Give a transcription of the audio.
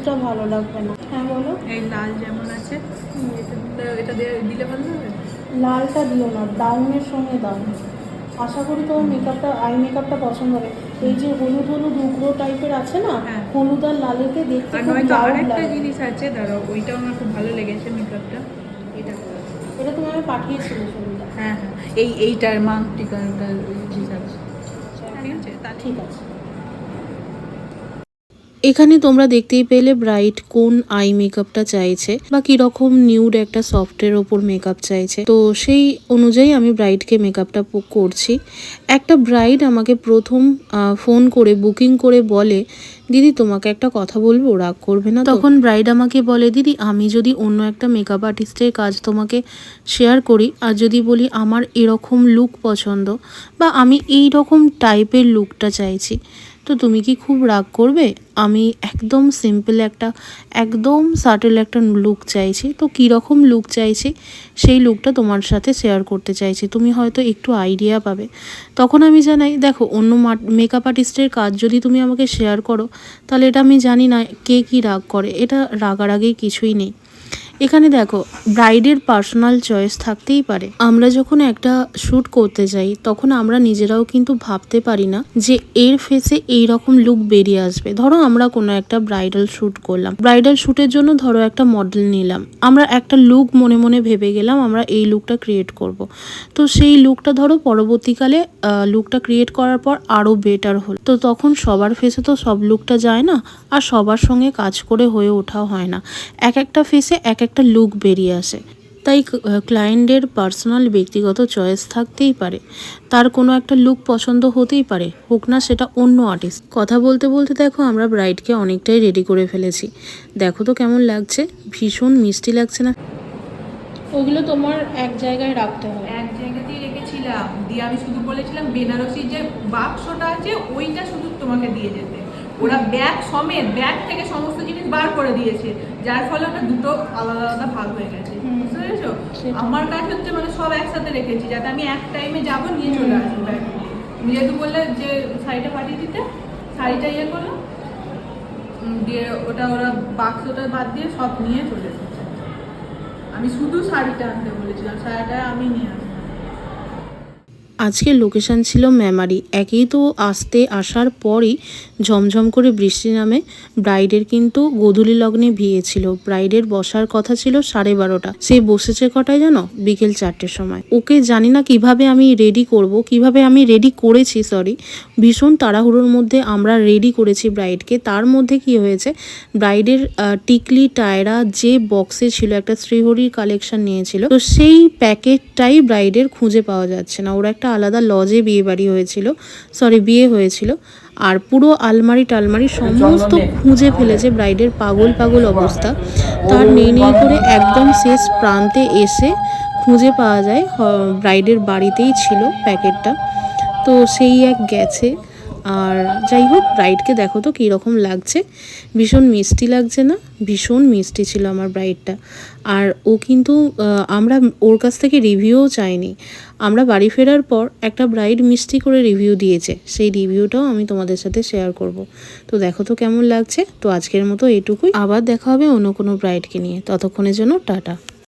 লুকসটা ভালো লাগবে না। হ্যাঁ বলো। এই লাল যেমন আছে এটা দিয়ে দিলে ভালো হবে? লালটা দিও না ডাউনের সঙ্গে দাও আশা করি তোমার মেকআপটা আই মেকআপটা পছন্দ হবে। এই যে হলুদ হলুদ উগ্র টাইপের আছে না হ্যাঁ। হলুদ আর লালেতে দেখতে আর খুব আরেকটা লাগে। জিনিস আছে দাঁড়াও ওইটাও আমার খুব ভালো লেগেছে মেকআপটা এটা এটা তুমি আমি পাঠিয়েছিলে ছবিটা। হ্যাঁ হ্যাঁ। এই এইটার মাং টিকাটার ঠিক আছে। ঠিক আছে তা ঠিক আছে। এখানে তোমরা দেখতেই পেলে ব্রাইট কোন আই মেকআপটা চাইছে বা কীরকম নিউড একটা সফটের ওপর মেকআপ চাইছে। তো সেই অনুযায়ী আমি ব্রাইডকে মেকআপটা করছি। একটা ব্রাইড আমাকে প্রথম ফোন করে, বুকিং করে বলে, দিদি, তোমাকে একটা কথা বলব, রাগ করবে না তখন ব্রাইড আমাকে বলে, দিদি, আমি যদি অন্য একটা মেকআপ আর্টিস্টের কাজ তোমাকে শেয়ার করি আর যদি বলি আমার এরকম লুক পছন্দ বা আমি এই রকম টাইপের লুকটা চাইছি তো তুমি কি খুব রাগ করবে? আমি একদম সিম্পল একটা, একদম সাটেল একটা লুক চাইছি। তো কীরকম লুক চাইছি? সেই লুকটা তোমার সাথে শেয়ার করতে চাইছি। তুমি হয়তো একটু আইডিয়া পাবে। তখন আমি জানাই, দেখো, অন্য মেকআপ আর্টিস্টের কাজ যদি তুমি আমাকে শেয়ার করো, তাহলে এটা আমি জানি না কে কী রাগ করে। এটা রাগারাগি কিছুই নেই। এখানে দেখো ব্রাইডের পার্সোনাল চয়েস থাকতেই পারে। আমরা যখন একটা শ্যুট করতে যাই, তখন আমরা নিজেরাও কিন্তু ভাবতে পারি না যে এর ফেসে এই রকম লুক বেরিয়ে আসবে। ধরো আমরা কোনো একটা ব্রাইডাল শ্যুট করলাম। ব্রাইডাল শ্যুটের জন্য ধরো একটা মডেল নিলাম। আমরা একটা লুক মনে মনে ভেবে গেলাম আমরা এই লুকটা ক্রিয়েট করব। তো সেই লুকটা ধরো পরবর্তীকালে লুকটা ক্রিয়েট করার পর আরও বেটার হল। তো তখন সবার ফেসে তো সব লুকটা যায় না, আর সবার সঙ্গে কাজ করে হয়ে ওঠাও হয় না। এক একটা ফেসে এক একটা লুক বেরিয়ে আসে। তাই ক্লায়েন্টের পার্সোনাল ব্যক্তিগত চয়েস থাকতেই পারে। তার কোনো একটা লুক পছন্দ হতেই পারে হোক না সেটা অন্য আর্টিস্ট কথা বলতে বলতে দেখো আমরা ব্রাইডকে অনেকটাই রেডি করে ফেলেছি। দেখো তো কেমন লাগছে ভীষণ মিষ্টি লাগছে না? ওগুলো তোমার এক জায়গায় রাখতে হবে এক জায়গাতেই রেখেছিলাম। দিয়ে আমি শুধু বলেছিলাম বেনারসির যে বাক্সটা আছে ওইটা শুধু তোমাকে দিয়ে যেতে। ওরা ব্যাগ সমেত ব্যাগ থেকে সমস্ত জিনিস বার করে দিয়েছে। যার ফলে ওটা দুটো আলাদা আলাদা ভাগ হয়ে গেছে। বুঝতে পেরেছ? আমার কাজ হচ্ছে মানে সব একসাথে রেখেছি যাতে আমি এক টাইমে যাব নিয়ে চলে আসব ব্যাগ তুমি যেহেতু বললে যে শাড়িটা পাঠিয়ে দিতে শাড়িটা ইয়ে করল দিয়ে ওটা ওরা বাক্সটা বাদ দিয়ে সব নিয়ে চলে এসেছে। আমি শুধু শাড়িটা আনতে বলেছিলাম শাড়িটা আমি নিয়ে আসব। আজকের লোকেশন ছিল মেমারি। একেই তো আসতে আসার পরই ঝমঝম করে বৃষ্টি নামে ব্রাইডের কিন্তু গোধূলি লগ্নে বিয়ে ছিল। ব্রাইডের বসার কথা ছিল সাড়ে বারোটা। সে বসেছে কটায় জানো? বিকেল চারটের সময়। ওকে জানি না কীভাবে আমি রেডি করব, কীভাবে আমি রেডি করেছি সরি ভীষণ তাড়াহুড়োর মধ্যে আমরা রেডি করেছি ব্রাইডকে তার মধ্যে কি হয়েছে? ব্রাইডের টিকলি, টায়রা যে বক্সে ছিল, একটা শ্রীহরির কালেকশন নিয়েছিল। তো সেই প্যাকেটটাই ব্রাইডের খুঁজে পাওয়া যাচ্ছে না। ওর একটা আলাদা লজে বিয়ে বাড়ি হয়েছিল সরি বিয়ে হয়েছিল। আর পুরো আলমারি টালমারি সমস্ত খুঁজে ফেলেছে ব্রাইডের পাগল পাগল অবস্থা। তার নেই নেই করে একদম শেষ প্রান্তে এসে খুঁজে পাওয়া যায় ব্রাইডের বাড়িতেই ছিল প্যাকেটটা। তো সেই এক গেছে। আর যাই হোক ব্রাইডকে দেখো তো কীরকম লাগছে। ভীষণ মিষ্টি লাগছে না? ভীষণ মিষ্টি ছিল আমার ব্রাইডটা আর ও কিন্তু আমরা ওর কাছ থেকে রিভিউও চাইনি। আমরা বাড়ি ফেরার পর একটা ব্রাইড মিষ্টি করে রিভিউ দিয়েছে। সেই রিভিউটাও আমি তোমাদের সাথে শেয়ার করব। তো দেখো তো কেমন লাগছে? তো আজকের মতো এটুকুই। আবার দেখা হবে অন্য কোনো ব্রাইডকে নিয়ে। ততক্ষণের জন্য টাটা।